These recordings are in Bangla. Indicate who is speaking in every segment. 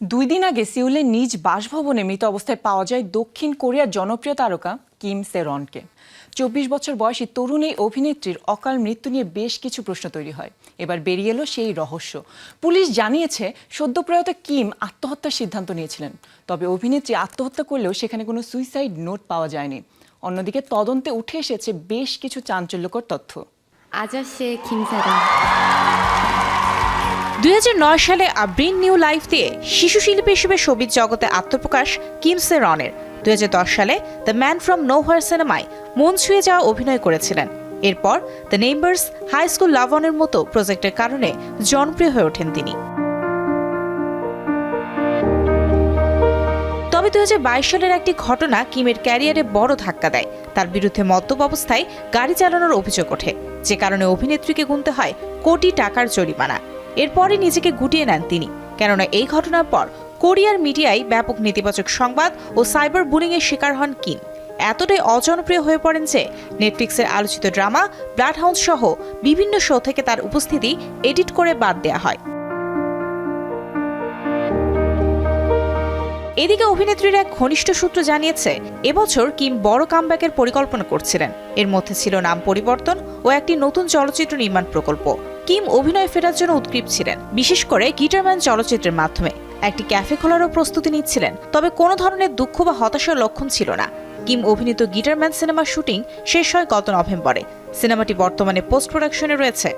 Speaker 1: দুই দিন আগে সিউলের নিজ বাসভবনে মৃত অবস্থায় পাওয়া যায় দক্ষিণ কোরিয়ার জনপ্রিয় তারকা কিম সেরনকে। চব্বিশ বছর বয়সী তরুণ এই অভিনেত্রীর অকাল মৃত্যু নিয়ে বেশ কিছু প্রশ্ন তৈরি হয়। এবার বেরিয়ে এলো সেই রহস্য। পুলিশ জানিয়েছে সদ্যপ্রয়াত কিম আত্মহত্যার সিদ্ধান্ত নিয়েছিলেন। তবে অভিনেত্রী আত্মহত্যা করলেও সেখানে কোনো সুইসাইড নোট পাওয়া যায়নি। অন্যদিকে তদন্তে উঠে এসেছে বেশ কিছু চাঞ্চল্যকর তথ্য।
Speaker 2: আজ আসে কিম দুই হাজার
Speaker 3: নয় সালে আ ব্রিন নিউ লাইফ দিয়ে শিশু শিল্পী হিসেবে সবিজ জগতে আত্মপ্রকাশ কিমসে রনের। দুই সালে the man from nowhere সিনেমায় মন ছুঁয়ে যাওয়া অভিনয় করেছিলেন। এরপর দ্য নেইবার্স হাই স্কুল লাভনের মতো প্রজেক্টের কারণে জনপ্রিয় হয়ে ওঠেন তিনি। তবে দুই হাজার বাইশ সালের একটি ঘটনা কিমের ক্যারিয়ারে বড় ধাক্কা দেয়। তার বিরুদ্ধে মদ্যপ অবস্থায় গাড়ি চালানোর অভিযোগ ওঠে, যে কারণে অভিনেত্রীকে গুনতে হয় কোটি টাকার জরিমানা। এরপরই নিজেকে গুটিয়ে নেন তিনি। কেননা এই ঘটনার পর কোরিয়ার মিডিয়ায় ব্যাপক নেতিবাচক সংবাদ ও সাইবার বুলিংয়ের শিকার হন কিম। এতটাই অজনপ্রিয় হয়ে পড়েন যে নেটফ্লিক্সের আলোচিত ড্রামা ব্লাড হাউন্স সহ বিভিন্ন শো থেকে তার উপস্থিতি এডিট করে বাদ দেওয়া হয়। এদিকে অভিনেত্রীর এক ঘনিষ্ঠ সূত্র জানিয়েছে, এবছর কিম বড় কামব্যাকের পরিকল্পনা করছিলেন। এর মধ্যে ছিল নাম পরিবর্তন ও একটি নতুন চলচ্চিত্র নির্মাণ প্রকল্প। কিম অভিনয় ফেরার জন্য উৎকৃপ ছিলেন, বিশেষ করে গিটারম্যান চলচ্চিত্রের মাধ্যমে। একটি ক্যাফে খোলারও প্রস্তুতি নিচ্ছিলেন, তবে কোনো ধরনের দুঃখ বা হতাশার লক্ষণ ছিল না। কিম অভিনীত গিটারম্যান সিনেমার শুটিং শেষ হয় গত নভেম্বরে। সিনেমাটি বর্তমানে পোস্ট প্রোডাকশনে রয়েছে।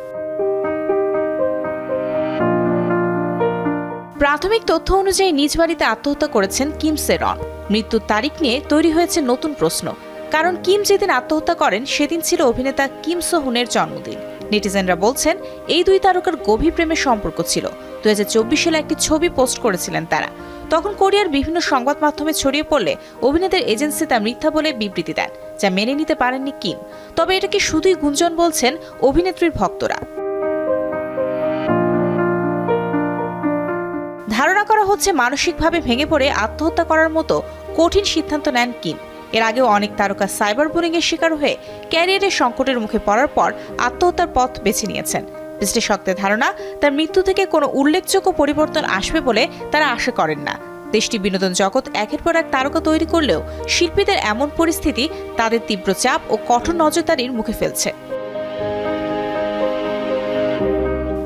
Speaker 3: প্রাথমিক তথ্য অনুযায়ী নিজ বাড়িতে আত্মহত্যা করেছেন কিম সেরন। মৃত্যুর তারিখ নিয়ে তৈরি হয়েছে নতুন প্রশ্ন। কারণ কিম যেদিন আত্মহত্যা করেন, সেদিন ছিল অভিনেতা কিম সোহুনের জন্মদিন। নেটিজেনরা বলছেন, এই দুই তারকার গভীর প্রেমের সম্পর্ক ছিল। দুই হাজার চব্বিশ সালে একটি ছবি পোস্ট করেছিলেন তারা। তখন কোরিয়ার বিভিন্ন সংবাদ মাধ্যমে ছড়িয়ে পড়লে অভিনেতার এজেন্সি তা মিথ্যা বলে বিবৃতি দেন, যা মেনে নিতে পারেননি কিম। তবে এটাকে শুধুই গুঞ্জন বলছেন অভিনেত্রীর ভক্তরা। ধারণা করা হচ্ছে মানসিকভাবে ভেঙে পড়ে আত্মহত্যা করার মতো কঠিন সিদ্ধান্ত নেন কিম। এর আগেও অনেক তারকা সাইবার বুলিংয়ের শিকার হয়ে ক্যারিয়ারের সংকটের মুখে পড়ার পর আত্মহত্যার পথ বেছে নিয়েছেন। বিশ্লেষকদের ধারণা, তার মৃত্যু থেকে কোনো উল্লেখযোগ্য পরিবর্তন আসবে বলে তারা আশা করেন না। দেশটি বিনোদন জগৎ একের পর এক তারকা তৈরি করলেও শিল্পীদের এমন পরিস্থিতি, তাদের তীব্র চাপ ও কঠোর নজরদারির মুখে ফেলছে।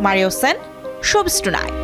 Speaker 3: Mario Sen showbiz tonight